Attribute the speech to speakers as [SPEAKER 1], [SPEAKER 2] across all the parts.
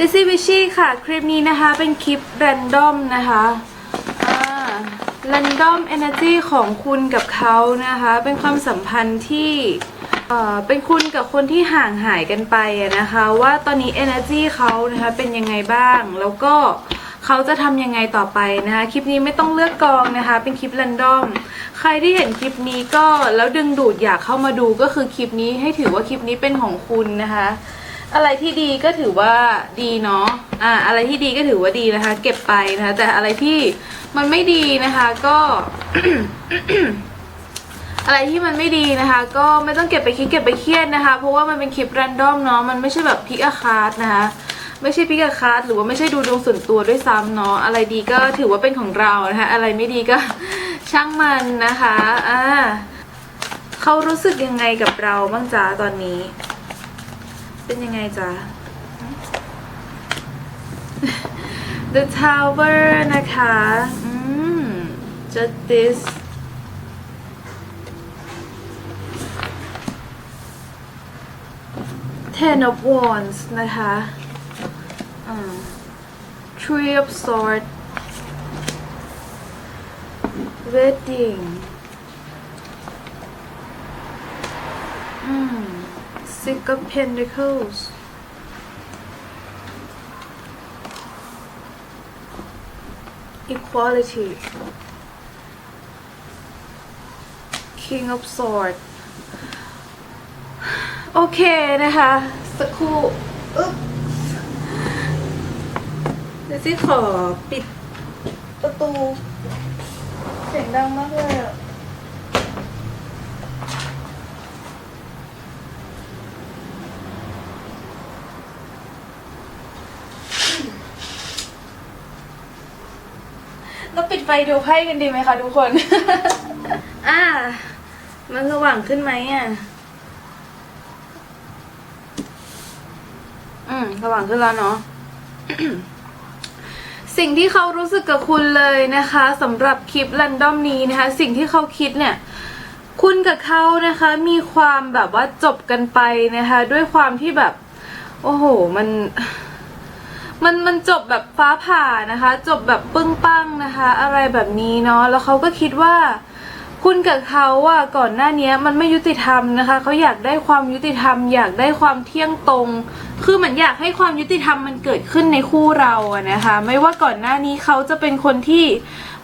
[SPEAKER 1] d i s y w i s h y ค่ะ คลิปนี้นะคะเป็นคลิป r รนดอมนะคะอ่า random energy ของคุณกับเขานะคะ เป็นความสัมพันธ์ที่เอ่อเป็นคุณกับคนที่ห่างหายกันไปนะคะ ว่าตอนนี้ energy เขานะคะเป็นยังไงบ้าง แล้วก็เขาจะทำยังไงต่อไปนะคะ คลิปนี้ไม่ต้องเลือกกองนะคะ เป็นคลิป r รนดอม ใครที่เห็นคลิปนี้ก็แล้วดึงดูดอยากเข้ามาดูก็คือคลิปนี้ให้ถือว่าคลิปนี้เป็นของคุณนะคะ อะไรที่ดีก็ถือว่าดีเนาะอ่าอะไรที่ดีก็ถือว่าดีนะคะ เก็บไปนะคะ แต่อะไรที่มันไม่ดีนะคะ ก็ อะไรที่มันไม่ดีนะคะ ก็ไม่ต้องเก็บไปคิดเก็บไปเครียดนะคะ เพราะว่ามันเป็นคลิปแรนดอมเนาะมันไม่ใช่แบบพิกอาคาร์ดนะคะไม่ใช่พิกอาคาร์ดหรือว่าไม่ใช่ดูดวงส่วนตัวด้วยซ้ำเนาะอะไรดีก็ถือว่าเป็นของเรานะคะอะไรไม่ดีก็ช่างมันนะคะอ่าเขารู้สึกยังไงกับเราบ้างจ้าตอนนี้ เป็นยังไงจ๊ะ The Tower นะคะ อืม Justice Ten of Wands นะคะอืม Three of Swords Wedding อืม Six of Pentacles Equality King of Swords โอเคนะคะ สักครู่อึ๊บเดี๋ยวซี่ขอปิดประตู เสียงดังมากเลยอะ เราปิดไฟดูไพ่กันดีไหมคะทุกคน อ่า มันสว่างขึ้นไหมอะ อืม สว่างขึ้นแล้วเนาะ สิ่งที่เขารู้สึกกับคุณเลยนะคะสำหรับคลิป r รนดอมนี้นะคะ สิ่งที่เขาคิดเนี่ยคุณกับเขานะคะมีความแบบว่าจบกันไปนะคะ ด้วยความที่แบบ โอ้โห มัน มันมันจบแบบฟ้าผ่านะคะ จบแบบปึ้งปังนะคะ อะไรแบบนี้เนาะแล้วเขาก็คิดว่า คุณกับเขาอะก่อนหน้านี้มันไม่ยุติธรรมนะคะเขาอยากได้ความยุติธรรม อยากได้ความเที่ยงตรง คือเหมือนอยากให้ความยุติธรรมมันเกิดขึ้นในคู่เราอะนะคะ ไม่ว่าก่อนหน้านี้เขาจะเป็นคนที่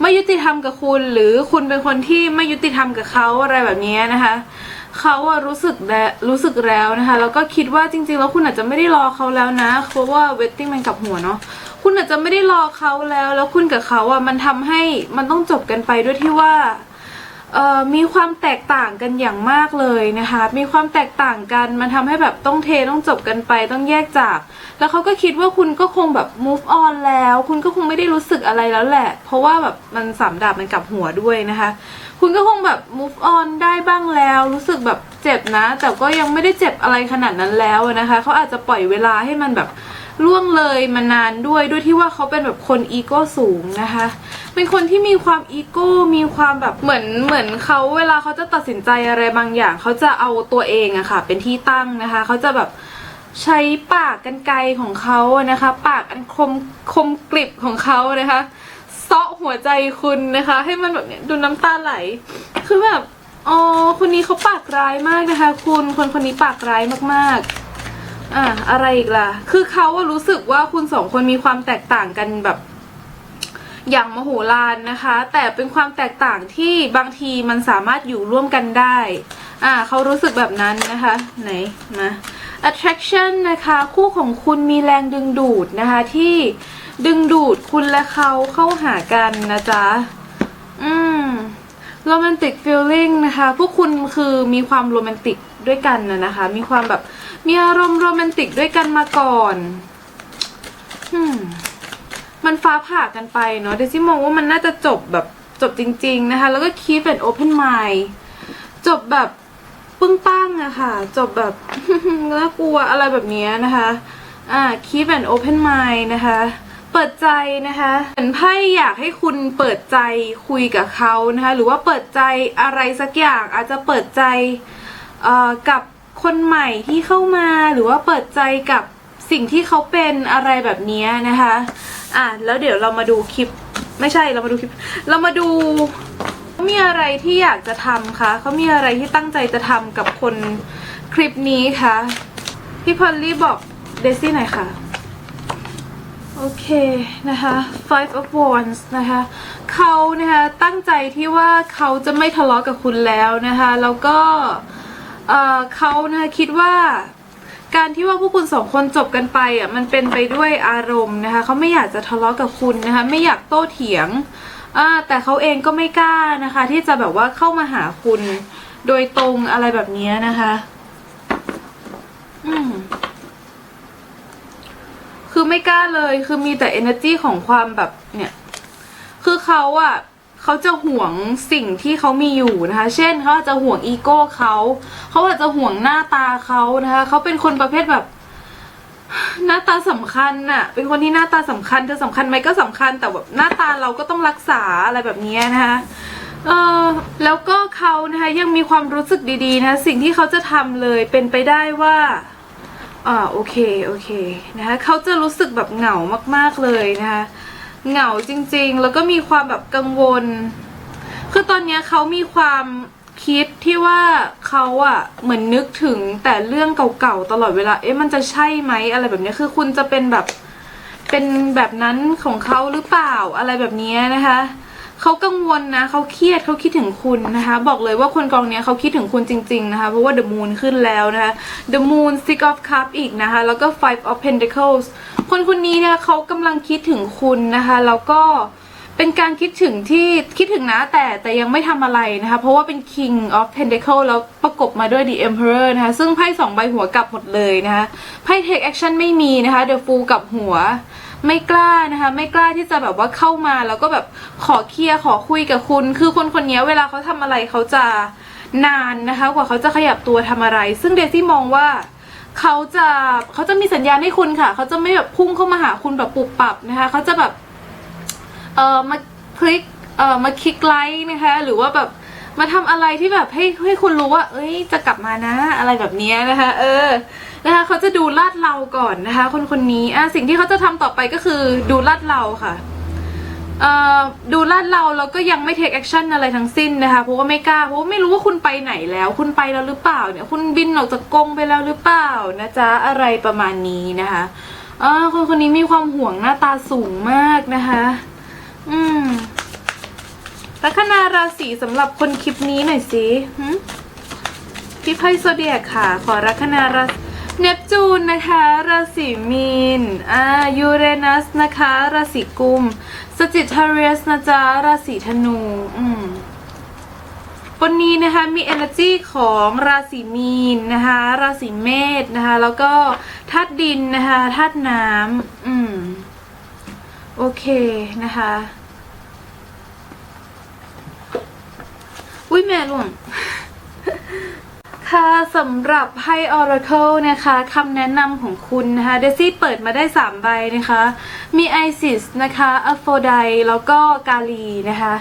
[SPEAKER 1] ไม่ยุติธรรมกับคุณ หรือคุณเป็นคนที่ไม่ยุติธรรมกับเขาอะไรแบบนี้นะคะ เขาอะรู้สึกแลรู้สึกแล้วนะคะ แล้วก็คิดว่าจริงๆ แล้วคุณอาจจะไม่ได้รอเขาแล้วนะ เพราะว่าเวทติ้งมันกับหัวเนาะคุณอาจจะไม่ได้รอเขาแล้ว แล้วคุณกับเขาอะมันทำให้มันต้องจบกันไปด้วยที่ว่า มีความแตกต่างกันอย่างมากเลยนะคะ มีความแตกต่างกันมันทำให้แบบต้องเทต้องจบกันไปต้องแยกจาก แล้วเขาก็คิดว่าคุณก็คงแบบ move on แล้ว คุณก็คงไม่ได้รู้สึกอะไรแล้วแหละ เพราะว่าแบบมันสามดาบมันกลับหัวด้วยนะคะ คุณก็คงแบบ move on ได้บ้างแล้ว รู้สึกแบบเจ็บนะ แต่ก็ยังไม่ได้เจ็บอะไรขนาดนั้นแล้วนะคะเขาอาจจะปล่อยเวลาให้มันแบบ ล่วงเลยมานานด้วยด้วยที่ว่าเขาเป็นแบบคนอีโก้สูงนะคะ เป็นคนที่มีความอีโก้มีความแบบเหมือนเหมือนเขาเวลาเขาจะตัดสินใจอะไรบางอย่าง เขาจะเอาตัวเองอะค่ะ เป็นที่ตั้งนะคะ เขาจะแบบใช้ปากกันไกรของเขานะคะ ปากอันคมคมกริบของเขานะคะเซาะหัวใจคุณนะคะ ให้มันแบบเนี้ยดูน้ำตาไหล คือแบบอ๋อคนนี้เขาปากร้ายมากนะคะ คุณคนคนนี้ปากร้ายมากๆ อะอะไรอีกล่ะ คือเขาอะรู้สึกว่าคุณสองคนมีความแตกต่างกันแบบ อย่างมโหฬารนะคะ แต่เป็นความแตกต่างที่บางทีมันสามารถอยู่ร่วมกันได้ อ่าเขารู้สึกแบบนั้นนะคะ ไหนมา attraction นะคะ คู่ของคุณมีแรงดึงดูดนะคะ ที่ดึงดูดคุณและเขาเข้าหากันนะจ๊ะ romantic feeling นะคะ พวกคุณคือมีความโรแมนติกด้วยกันนะนะคะ มีความแบบมีอารมณ์โรแมนติกด้วยกันมาก่อนอืมมันฟ้าผ่ากันไปเนาะเดซี่มองว่ามันน่าจะจบแบบจบจริง ๆนะคะ แล้วก็ keep an open mind จบแบบปึ้งป้งอะค่ะ จบแบบน่ากลัวอะไรแบบนี้นะคะ อ่า keep an open mind นะคะ เปิดใจนะคะเหมือนไพ่อยากให้คุณเปิดใจคุยกับเขานะคะหรือว่าเปิดใจอะไรสักอย่างอาจจะเปิดใจกับคนใหม่ที่เข้ามาหรือว่าเปิดใจกับสิ่งที่เขาเป็นอะไรแบบนี้นะคะอะแล้วเดี๋ยวเรามาดูคลิป ไม่ใช่เรามาดูคลิป เรามาดูเขามีอะไรที่อยากจะทำคะเขามีอะไรที่ตั้งใจจะทำกับคนคลิปนี้คะพี่พอลลี่บอกเดซี่หน่อยค่ะ โอเคนะคะ five of wands นะคะเขานะคะตั้งใจที่ว่าเขาจะไม่ทะเลาะกับคุณแล้วนะคะ แล้วก็เออเขานะคะคิดว่าการที่ว่าพวกคุณสองคนจบกันไปอะมันเป็นไปด้วยอารมณ์นะคะเขาไม่อยากจะทะเลาะกับคุณนะคะไม่อยากโต้เถียงอ่าแต่เขาเองก็ไม่กล้านะคะ ที่จะแบบว่าเข้ามาหาคุณโดยตรงอะไรแบบนี้นะคะ อืม คือ ไม่กล้าเลย คือมีแต่ energy ของความแบบเนี่ย คือเขาอะเขาจะห่วงสิ่งที่เขามีอยู่นะคะ เช่นเขาอาจจะห่วงอีโก้เขาเขาอาจจะห่วงหน้าตาเขานะคะ เขาเป็นคนประเภทแบบ หน้าตาสำคัญน่ะ เป็นคนที่หน้าตาสำคัญจะสำคัญไหมก็สำคัญ แต่แบบหน้าตาเราก็ต้องรักษาอะไรแบบนี้นะคะเออแล้วก็เขานะคะยังมีความรู้สึกดีๆนะ สิ่งที่เขาจะทำเลยเป็นไปได้ว่า อ่าโอเคโอเคนะคะเขาจะรู้สึกแบบเหงามากๆเลยนะคะเหงาจริงๆ แล้วก็มีความแบบกังวล คือตอนนี้เขามีความคิดที่ว่าเขาอะเหมือนนึกถึงแต่เรื่องเก่าๆตลอดเวลา เอ๊ะมันจะใช่ไหมอะไรแบบนี้คือคุณจะเป็นแบบเป็นแบบนั้นของเขาหรือเปล่าอะไรแบบนี้นะคะ เขากังวลนะเขาเครียดเขาคิดถึงคุณนะคะ บอกเลยว่าคนกองเนี้ยเขาคิดถึงคุณจริง ๆนะคะ เพราะว่า the moon ขึ้นแล้วนะคะ the moon six of cup อีกนะคะ แล้วก็ five of pentacles คนคนนี้เนี่ยเขากำลังคิดถึงคุณนะคะ แล้วก็เป็นการคิดถึงที่คิดถึงนะแต่แต่ยังไม่ทำอะไรนะคะ เพราะว่าเป็น king of pentacle แล้วประกบมาด้วย the emperor นะคะ ซึ่งไพ่สองใบหัวกลับหมดเลยนะคะไพ่ take action ไม่มีนะคะ the fool กับหัว ไม่กล้านะคะ ไม่กล้าที่จะแบบว่าเข้ามาแล้วก็แบบขอเคลียร์ขอคุยกับคุณ คือคนคนนี้เวลาเขาทำอะไรเขาจะนานนะคะ กว่าเขาจะขยับตัวทำอะไร ซึ่งเดซี่มองว่าเขาจะเขาจะมีสัญญาณให้คุณค่ะ เขาจะไม่แบบพุ่งเข้ามาหาคุณแบบปุบปับนะคะเขาจะแบบเออมาคลิกเออมาคลิกไลค์นะคะ หรือว่าแบบ มาทำอะไรที่แบบให้ให้คุณรู้ว่า เอ้ย จะกลับมานะ อะไรแบบนี้นะคะ เออ นะคะเขาจะดูลาดเราก่อนนะคะ คนคนนี้อะสิ่งที่เขาจะทำต่อไปก็คือดูลาดเราค่ะเอ่อดูลาดเราแล้วก็ยังไม่ take action อะไรทั้งสิ้นนะคะเพราะว่าไม่กล้าเพราะว่าไม่รู้ว่าคุณไปไหนแล้ว คุณไปแล้วหรือเปล่าเนี่ย คุณบินออกจากกรงไปแล้วหรือเปล่านะจ๊ะอะไรประมาณนี้นะคะอ่าคนคนนี้มีความห่วงหน้าตาสูงมากนะคะ อืม ลัคนาราศีสำหรับคนคลิปนี้หน่อยสิหึพี่ไพ่โซเดียกค่ะ ขอลัคนาราเนปจูนนะคะ ราศีมีนอ่ายูเรนัสนะคะ ราศีกุม สจิทาเรียสนะจ๊ะ ราศีธนู อืมวันนี้นะคะมี energy ของราศีมีนนะคะ ราศีเมษนะคะ แล้วก็ธาตุดินนะคะธาตุน้ำอืม โอเคนะคะ ยแม่ลวง ค่ะสำหรับไพ่ Oracle นะคะคำแนะนำของคุณนะคะเดซี่เปิดมาได้ 3 ใบนะคะ มีไอซิสนะคะอโฟไดแล้วก็กาลีนะคะ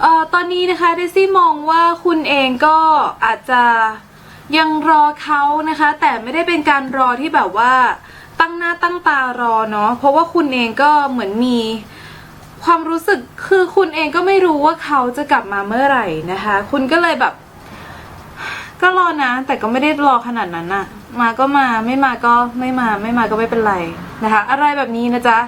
[SPEAKER 1] เอ่อตอนนี้นะคะเดซี่มองว่าคุณเองก็อาจจะยังรอเขานะคะ แต่ไม่ได้เป็นการรอที่แบบว่าตั้งหน้าตั้งตารอเนาะเพราะว่าคุณเองก็เหมือนมี ความรู้สึกคือคุณเองก็ไม่รู้ว่าเขาจะกลับมาเมื่อไหร่นะคะ คุณก็เลยแบบ ก็รอนะ แต่ก็ไม่ได้รอขนาดนั้นอะมาก็มาไม่มาก็ไม่มา ไม่มาก็ไม่เป็นไรนะคะ อะไรแบบนี้นะจ๊ะ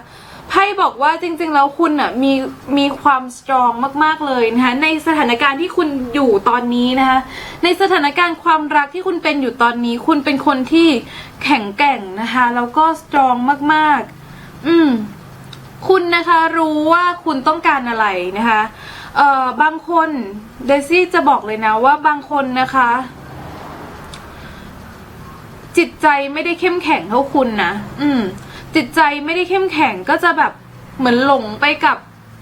[SPEAKER 1] ไพ่บอกว่าจริง ๆ แล้วคุณอะมีมีความสตรองมาก ๆ เลยนะคะในสถานการณ์ที่คุณอยู่ตอนนี้นะคะในสถานการณ์ความรักที่คุณเป็นอยู่ตอนนี้ คุณเป็นคนที่แข็งแกร่งนะคะแล้วก็สตรองมาก ๆ อืม คุณนะคะรู้ว่าคุณต้องการอะไรนะคะเอ่อบางคนเดซี่จะบอกเลยนะว่าบางคนนะคะ จิตใจไม่ได้เข้มแข็งเท่าคุณนะอืม จิตใจไม่ได้เข้มแข็งก็จะแบบเหมือนหลงไปกับ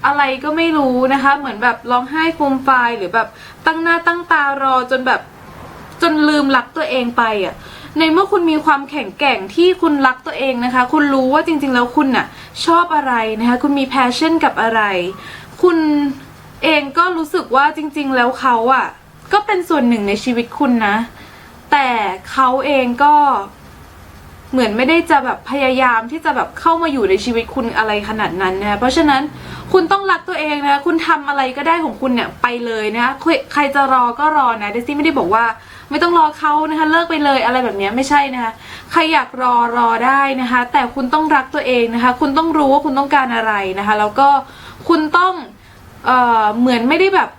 [SPEAKER 1] อะไรก็ไม่รู้นะคะ เหมือนแบบร้องไห้ฟูมฟายหรือแบบตั้งหน้าตั้งตารอจนแบบจนลืมรักตัวเองไปอะ ในเมื่อคุณมีความแข็งแกร่งที่คุณรักตัวเองนะคะ คุณรู้ว่าจริงๆแล้วคุณน่ะชอบอะไรนะคะ คุณมี passion กับอะไร คุณเองก็รู้สึกว่าจริง ๆ แล้วเขาอะ ก็เป็นส่วนหนึ่งในชีวิตคุณนะ แต่เขาเองก็เหมือนไม่ได้จะแบบพยายามที่จะแบบเข้ามาอยู่ในชีวิตคุณอะไรขนาดนั้นนะเพราะฉะนั้นคุณต้องรักตัวเองนะ คุณทำอะไรก็ได้ของคุณเนี่ยไปเลยนะ ใครจะรอก็รอนะเดซี่ไม่ได้บอกว่า ไม่ต้องรอเขานะคะเลิกไปเลยอะไรแบบนี้ไม่ใช่นะคะใครอยากรอรอได้นะคะ แต่คุณต้องรักตัวเองนะคะ คุณต้องรู้ว่าคุณต้องการอะไรนะคะ แล้วก็คุณต้องเอ่อเหมือนไม่ได้แบบ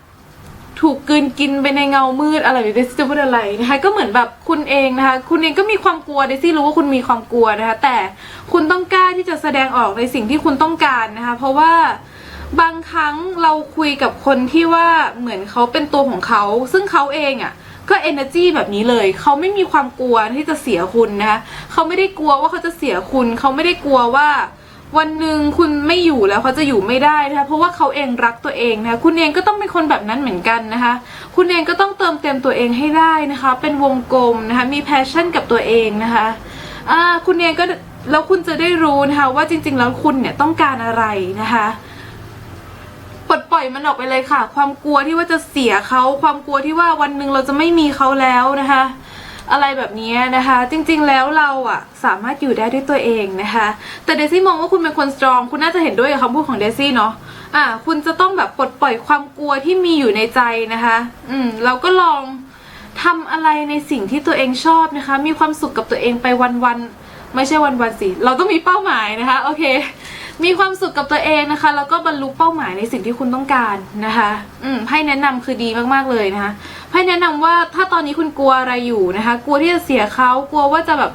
[SPEAKER 1] ถูกกืนกินไปในเงามืดอะไรแบบเดซี่จะพูดอะไรนะคะก็เหมือนแบบคุณเองนะคะ คุณเองก็มีความกลัวเดซี่รู้ว่าคุณมีความกลัวนะคะ แต่คุณต้องกล้าที่จะแสดงออกในสิ่งที่คุณต้องการนะคะ เพราะว่า บางครั้งเราคุยกับคนที่ว่าเหมือนเขาเป็นตัวของเขา ซึ่งเขาเองอะ่ะก็เ energy แบบนี้เลย เขาไม่มีความกลัวที่จะเสียคุณนะคะเขาไม่ได้กลัวว่าเขาจะเสียคุณ เขาไม่ได้กลัวว่า วันหนึ่งคุณไม่อยู่แล้วเขาจะอยู่ไม่ได้นะคะเพราะว่าเขาเองรักตัวเองนะคะคุณเองก็ต้องเป็นคนแบบนั้นเหมือนกันนะคะ คุณเองก็ต้องเติมเต็มตัวเองให้ได้นะคะ เป็นวงกลมนะคะ มีแพชชั่นกับตัวเองนะคะอ่าคุณเองก็แล้วคุณจะได้รู้นะคะว่าจริง ๆ แล้วคุณเนี่ยต้องการอะไรนะคะ ปลดปล่อยมันออกไปเลยค่ะ ความกลัวที่ว่าจะเสียเขาความกลัวที่ว่าวันหนึ่งเราจะไม่มีเขาแล้วนะคะ อะไรแบบนี้นะคะ จริงๆแล้วเราอะสามารถอยู่ได้ด้วยตัวเองนะคะ แต่เดซี่มองว่าคุณเป็นคนสตรองคุณน่าจะเห็นด้วยกับคำพูดของเดซี่เนาะอะคุณจะต้องแบบปลดปล่อยความกลัวที่มีอยู่ในใจนะคะ อืมเราก็ลองทำอะไรในสิ่งที่ตัวเองชอบนะคะ มีความสุขกับตัวเองไปวันๆไม่ใช่วันๆสิเราต้องมีเป้าหมายนะคะ โอเค มีความสุขกับตัวเองนะคะ แล้วก็บรรลุเป้าหมายในสิ่งที่คุณต้องการนะคะ อืมให้แนะนำคือดีมากๆเลยนะคะให้แนะนำว่าถ้าตอนนี้คุณกลัวอะไรอยู่นะคะ กลัวที่จะเสียเขากลัวว่าจะแบบ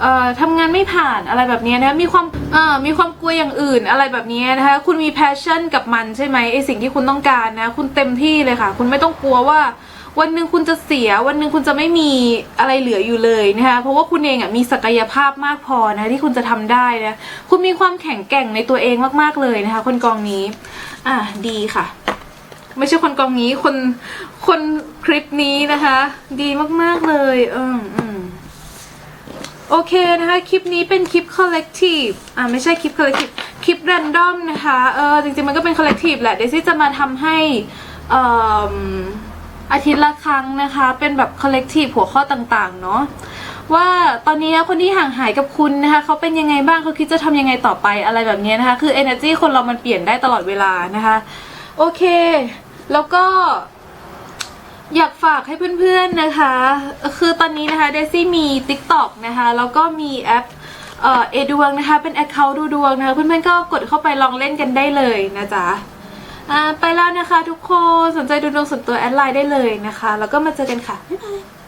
[SPEAKER 1] เอ่อทำงานไม่ผ่านอะไรแบบนี้นะคะมีความเอ่อมีความกลัวอย่างอื่นอะไรแบบนี้นะคะคุณมี passion กับมันใช่ไหมไอสิ่งที่คุณต้องการนะ คุณเต็มที่เลยค่ะ คุณไม่ต้องกลัวว่า วันหนึ่งคุณจะเสีย วันหนึ่งคุณจะไม่มีอะไรเหลืออยู่เลยนะคะเพราะว่าคุณเองอะมีศักยภาพมากพอนะที่คุณจะทำได้นะคุณมีความแข็งแกร่งในตัวเองมากๆเลยนะคะ คนกองนี้ อะดีค่ะ ไม่ใช่คนกองนี้คนคนคลิปนี้นะคะ ดีมากๆเลยเอออืมโอเคนะคะ คลิปนี้เป็นคลิป collective อ่าไม่ใช่คลิป collective คลิป random นะคะ เออจริงๆมันก็เป็น collective แหละเดซี่จะมาทำให้อ่อ อาทิตย์ละครั้งนะคะ เป็นแบบ collective หัวข้อต่างๆ เนาะว่าตอนนี้คนที่ห่างหายกับคุณนะคะเขาเป็นยังไงบ้างเขาคิดจะทำยังไงต่อไปอะไรแบบนี้นะคะ คือ energy คนเรามันเปลี่ยนได้ตลอดเวลานะคะ โอเค แล้วก็ อยากฝากให้เพื่อนๆนะคะ คือตอนนี้นะคะเดซี่มี TikTok นะคะ แล้วก็มีแอปเอ่อดวงนะคะ เป็น Account ดูดวงนะคะ เพื่อนๆก็กดเข้าไปลองเล่นกันได้เลยนะจ๊ะ ไปแล้วนะคะทุกคน สนใจดูดวงส่วนตัวแอดไลน์ได้เลยนะคะ แล้วก็มาเจอกันค่ะ บ๊ายบาย